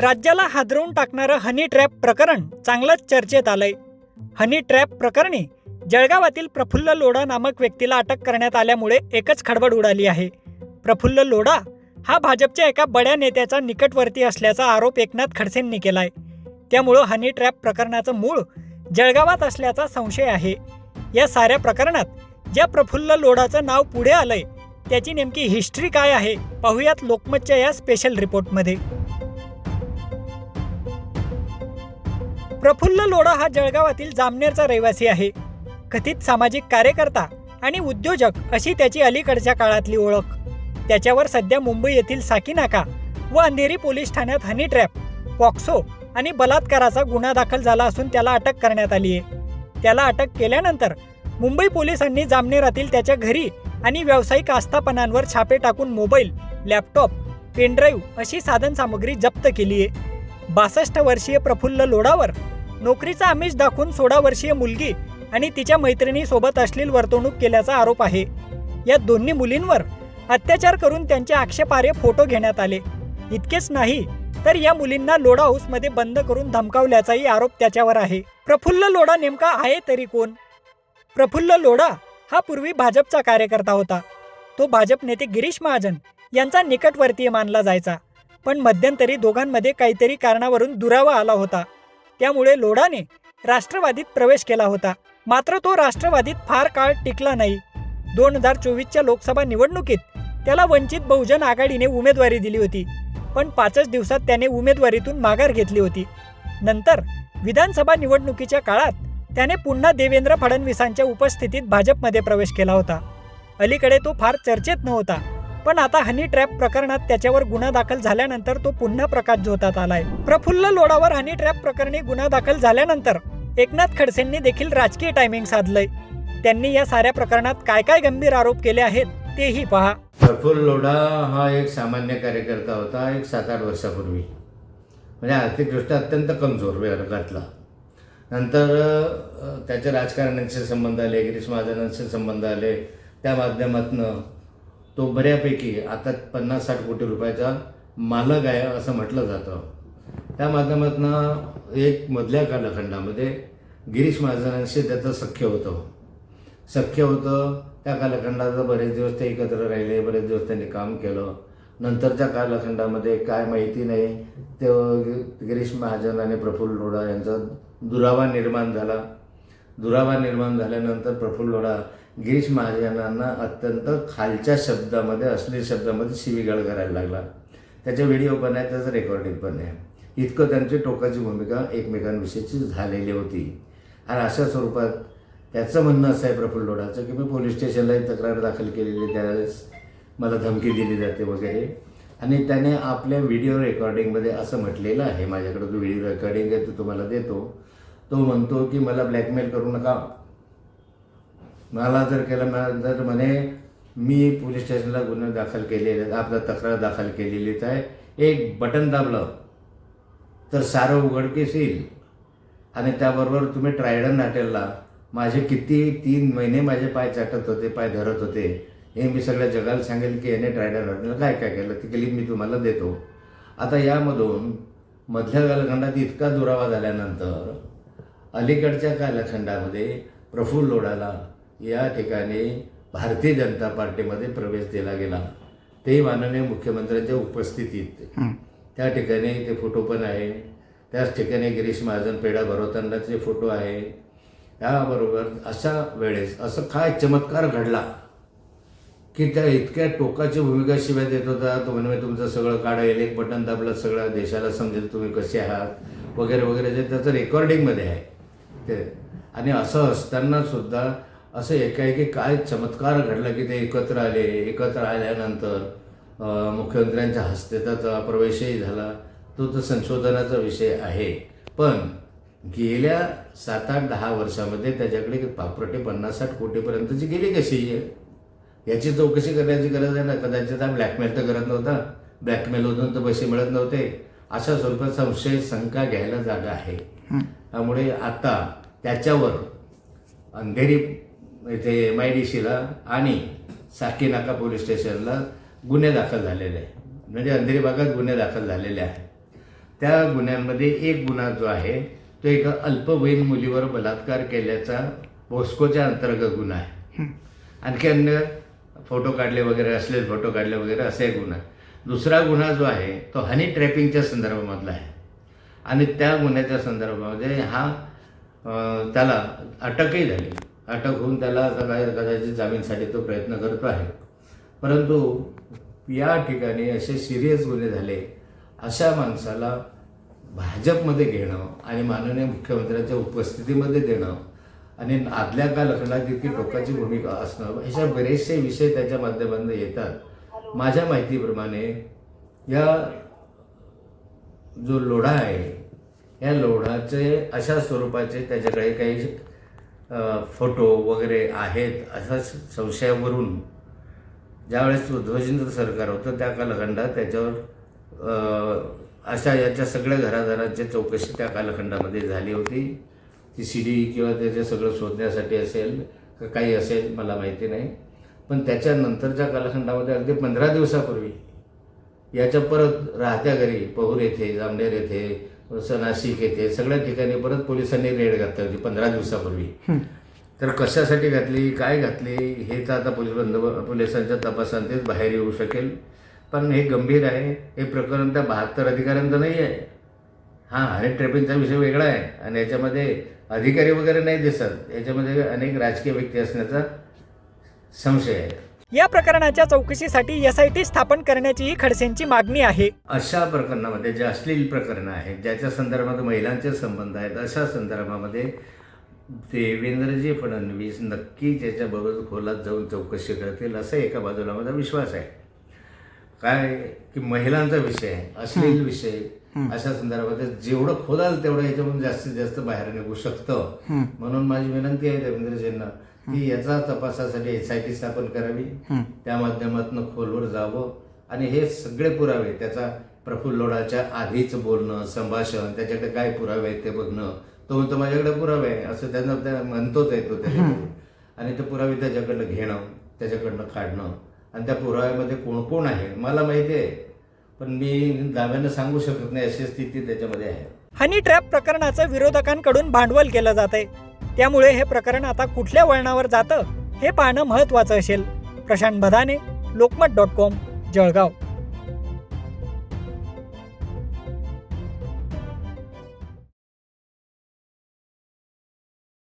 राज्याला हादरवून टाकणारं हनी ट्रॅप प्रकरण चांगलंच चर्चेत आलंय. हनी ट्रॅप प्रकरणी जळगावातील प्रफुल्ल लोढा नामक व्यक्तीला अटक करण्यात आल्यामुळे एकच खडबड उडाली आहे. प्रफुल्ल लोढा हा भाजपच्या एका बड्या नेत्याचा निकटवर्ती असल्याचा आरोप एकनाथ खडसेंनी केलाय. त्यामुळं हनी ट्रॅप प्रकरणाचं मूळ जळगावात असल्याचा संशय आहे. या साऱ्या प्रकरणात ज्या प्रफुल्ल लोढाचं नाव पुढे आलंय त्याची नेमकी हिस्ट्री काय आहे पाहुयात लोकमतच्या या स्पेशल रिपोर्टमध्ये प्रफुल्ल लोढा हा जळगावातील जामनेरचा रहिवासी आहे. कथित सामाजिक कार्यकर्ता आणि उद्योजक अशी त्याची अलीकडच्या काळातली ओळख. त्याच्यावर सध्या मुंबई येथील साकीनाका व अंधेरी पोलीस ठाण्यात हनी ट्रॅप पॉक्सो आणि बलात्काराचा गुन्हा दाखल झाला असून त्याला अटक करण्यात आली आहे. त्याला अटक केल्यानंतर मुंबई पोलिसांनी जामनेरातील त्याच्या घरी आणि व्यावसायिक आस्थापनांवर छापे टाकून मोबाईल लॅपटॉप पेनड्राईव्ह अशी साधनसामग्री जप्त केली आहे. बासष्ट वर्षीय प्रफुल्ल लोढावर नोकरीचा आमिष दाखवून सोळा वर्षीय मुलगी आणि तिच्या मैत्रिणीसोबत अश्लील वर्तवणूक केल्याचा आरोप आहे. या दोन्ही मुलींवर अत्याचार करून त्यांचे आक्षेपार्ह फोटो घेण्यात आले. इतकेच नाही तर या मुलींना लोढा हाऊसमध्ये बंद करून धमकावल्याचाही आरोप त्याच्यावर आहे. प्रफुल्ल लोढा नेमका आहे तरी कोण? प्रफुल्ल लोढा हा पूर्वी भाजपचा कार्यकर्ता होता. तो भाजप नेते गिरीश महाजन यांचा निकटवर्तीय मानला जायचा. पण मध्यंतरी दोघांमध्ये काहीतरी कारणावरून दुरावा आला होता. त्यामुळे लोढाने राष्ट्रवादीत प्रवेश केला होता. मात्र तो राष्ट्रवादीत फार काळ टिकला नाही. दोन हजार चोवीसच्या लोकसभा निवडणुकीत त्याला वंचित बहुजन आघाडीने उमेदवारी दिली होती. पण पाचच दिवसात त्याने उमेदवारीतून माघार घेतली होती. नंतर विधानसभा निवडणुकीच्या काळात त्याने पुन्हा देवेंद्र फडणवीसांच्या उपस्थितीत भाजपमध्ये प्रवेश केला होता. अलीकडे तो फार चर्चेत नव्हता. पण आता हनी ट्रॅप प्रकरणात त्याच्यावर गुन्हा दाखल झाल्यानंतर तो पुन्हा प्रकाश झोतात आलाय. प्रफुल्ल लोढावर हनी ट्रॅप प्रकरणी गुन्हा दाखल झाल्यानंतर एकनाथ खडसेंनी देखील राजकीय टायमिंग साधलंय. त्यांनी या साऱ्या प्रकरणात काय काय गंभीर आरोप केले आहेत तेही पहा. प्रफुल्ल लोढा हा एक सामान्य कार्यकर्ता होता एक सात आठ वर्षापूर्वी. म्हणजे आर्थिकदृष्ट्या अत्यंत कमजोर वर्गातला नंतर त्याच्या त्याचे राजकारण्यांचे संबंध आले गिरीश महाजनांचे संबंध आले त्या माध्यमातनं तो बऱ्यापैकी आता पन्नास साठ कोटी रुपयाचा मालक आहे असं म्हटलं जातं. त्या माध्यमातनं एक मधल्या कालखंडामध्ये गिरीश महाजनांशी त्याचं सख्य होतं. सख्य होतं त्या कालखंडाचं बरेच दिवस ते एकत्र राहिले बरेच दिवस त्यांनी काम केलं. नंतरच्या कालखंडामध्ये काय माहिती नाही ते गिरीश महाजन आणि प्रफुल्ल लोढा यांचा दुरावा निर्माण झाला. दुरावा निर्माण झाल्यानंतर प्रफुल्ल लोढा गिरीश महाजनांना अत्यंत खालच्या शब्दामध्ये असलेल्या शब्दामध्ये शिवीगाळ करायला लागला. त्याचे व्हिडिओ पण आहे त्याचं रेकॉर्डिंग पण आहे. इतकं त्यांची टोकाची भूमिका एकमेकांविषयीची झालेली होती. आणि अशा स्वरूपात त्याचं म्हणणं असं आहे प्रफुल्ल लोढाचं की मी पोलीस स्टेशनलाही तक्रार दाखल केलेली त्यावेळेस मला धमकी दिली जाते वगैरे. आणि त्याने आपल्या व्हिडिओ रेकॉर्डिंगमध्ये असं म्हटलेलं आहे माझ्याकडे जो व्हिडिओ रेकॉर्डिंग आहे तो तुम्हाला देतो. तो म्हणतो की मला ब्लॅकमेल करू नका. मला जर केलं मला जर म्हणे मी पोलीस स्टेशनला गुन्हे दाखल केलेले आपला तक्रार दाखल केलेलीच आहे. एक बटन दाबलं तर सारं उघडकीस येईल. आणि त्याबरोबर तुम्ही ट्रायडन हॉटेलला माझे किती तीन महिने माझे पाय चाटत होते पाय धरत होते हे मी सगळ्या जगाला सांगेल की याने ट्रायडन हॉटेलला काय काय केलं ती क्लिप मी तुम्हाला देतो. आता यामधून मधल्या कालखंडात इतका दुरावा झाल्यानंतर अलीकडच्या कालखंडामध्ये प्रफुल्ल लोढाला या ठिकाणी भारतीय जनता पार्टीमध्ये प्रवेश दिला गेला. ते माननीय मुख्यमंत्र्यांच्या उपस्थितीत. त्या ठिकाणी ते फोटो पण आहे. त्याच ठिकाणी गिरीश महाजन पेढा भरवतानाचे फोटो आहे. याबरोबर अशा वेळेस असं काय चमत्कार घडला की त्या इतक्या टोकाची भूमिका शिवाय देत होता? तो म्हणे "मी तुमचं सगळं काढेल एक बटन दाबलं सगळ्या देशाला समजेल तुम्ही कसे आहात? वगैरे वगैरे. जे त्याचं रेकॉर्डिंगमध्ये आहे. ते. आणि असं असताना सुद्धा असं एकाएकी काय चमत्कार घडला की ते एकत्र आले? एकत्र आल्यानंतर मुख्यमंत्र्यांच्या हस्ते त्याचा प्रवेशही झाला. तो तर संशोधनाचा विषय आहे. पण गेल्या सात आठ दहा वर्षामध्ये त्याच्याकडे पापरटे पन्नास साठ कोटीपर्यंतची गेली कशी? आहे याची चौकशी करण्याची गरज आहे ना? कदाचित हा ब्लॅकमेल तर करत नव्हता. ब्लॅकमेल होऊन तर पैसे मिळत नव्हते. अशा स्वरूपात संशय शंका घ्यायला जागा आहे. त्यामुळे आता त्याच्यावर अंधेरी इथे एम आय डी सीला आणि साकीनाका पोलीस स्टेशनला गुन्हे दाखल झालेले आहे. म्हणजे अंधेरी भागात गुन्हे दाखल झालेले आहे त्या गुन्ह्यांमध्ये एक गुन्हा जो आहे तो एका अल्पवयीन मुलीवर बलात्कार केल्याचा पोस्कोच्या अंतर्गत गुन्हा आहे. आणखी अन्य फोटो काढले वगैरे असलेले फोटो काढले वगैरे असा एक गुन्हा. दुसरा गुन्हा जो आहे तो हनी ट्रॅपिंगच्या संदर्भामधला आहे. आणि त्या गुन्ह्याच्या संदर्भामध्ये हा त्याला अटकही झाली. अटक होऊन त्याला आता कदाचित जामीनसाठी तो प्रयत्न करतो आहे. परंतु या ठिकाणी असे सिरियस गुन्हे झाले अशा माणसाला भाजपमध्ये घेणं आणि माननीय मुख्यमंत्र्यांच्या उपस्थितीमध्ये देणं आणि आदल्या कालखंडात इतकी टोकाची भूमिका असणं अशा बरेचसे विषय त्याच्या माध्यमातून येतात. माझ्या माहितीप्रमाणे या जो लोढा आहे या लोढाचे अशा स्वरूपाचे त्याच्याकडे काही फोटो वगैरे आहेत अशा संशयावरून ज्यावेळेस ध्वजेंद्र सरकार होतं त्या कालखंडात त्याच्यावर अशा याच्या सगळ्या घराघरांची चौकशी त्या कालखंडामध्ये झाली होती. ती सी डी किंवा त्याचे सगळं शोधण्यासाठी असेल का काही असेल मला माहिती नाही. पण त्याच्यानंतरच्या कालखंडामध्ये अगदी पंधरा दिवसापूर्वी याच्या परत राहत्या घरी पहूर येथे जामनेर येथे स- नाशिक येथे सगळ्या ठिकाणी परत पोलिसांनी रेड घातली होती पंधरा दिवसापूर्वी. तर कशासाठी घातली काय घातली हे तर आता पोलीस बंद पोलिसांच्या तपासांतेच बाहेर येऊ शकेल. पण हे गंभीर आहे. हे प्रकरण त्या बहात्तर अधिकाऱ्यांचं नाही आहे. हां आणि ट्रेपिंगचा विषय वेगळा आहे. आणि याच्यामध्ये अधिकारी वगैरे नाही दिसत. याच्यामध्ये अनेक राजकीय व्यक्ती असण्याचा संशय आहे. या प्रकरणाच्या चौकशीसाठी एस आय टी स्थापन करण्याचीही खडसेंची मागणी आहे. अशा प्रकरणामध्ये जे अश्लील प्रकरणं आहेत ज्याच्या संदर्भात महिलांचे संबंध आहेत अशा संदर्भामध्ये देवेंद्रजी फडणवीस नक्की त्याच्याबरोबर खोलात जाऊन चौकशी करतील असं एका बाजूला माझा विश्वास आहे. काय की महिलांचा विषय आहे अश्लील विषय अशा संदर्भात जेवढं खोलाल तेवढं याच्यामधून जास्तीत जास्त बाहेर निघू शकतं. म्हणून माझी विनंती आहे देवेंद्रजींना की याचा तपासासाठी एस आय टी स्थापन करावी. त्या माध्यमातून खोलवर जावं. आणि हे सगळे पुरावे त्याचा प्रफुल्ल लोढाच्या आधीच बोलणं संभाषण त्याच्याकडे काय पुरावे आहेत ते बघणं तो म्हणतो माझ्याकडे पुरावे आहे. असं त्यांना त्या म्हणतोच आहे तो आणि ते पुरावे त्याच्याकडनं घेणं त्याच्याकडनं काढणं. आणि त्या पुराव्यामध्ये कोण कोण आहे? मला माहिती आहे. पण मी दाव्यानं सांगू शकत नाही अशी स्थिती त्याच्यामध्ये आहे. हनी ट्रॅप प्रकरणाचं विरोधकांकडून भांडवल केलं जात आहे त्यामुळे हे प्रकरण आता कुठल्या वळणावर जातं हे पाहणं महत्त्वाचं असेल. Prashant Bhadane Lokmat dot com Jalgaon.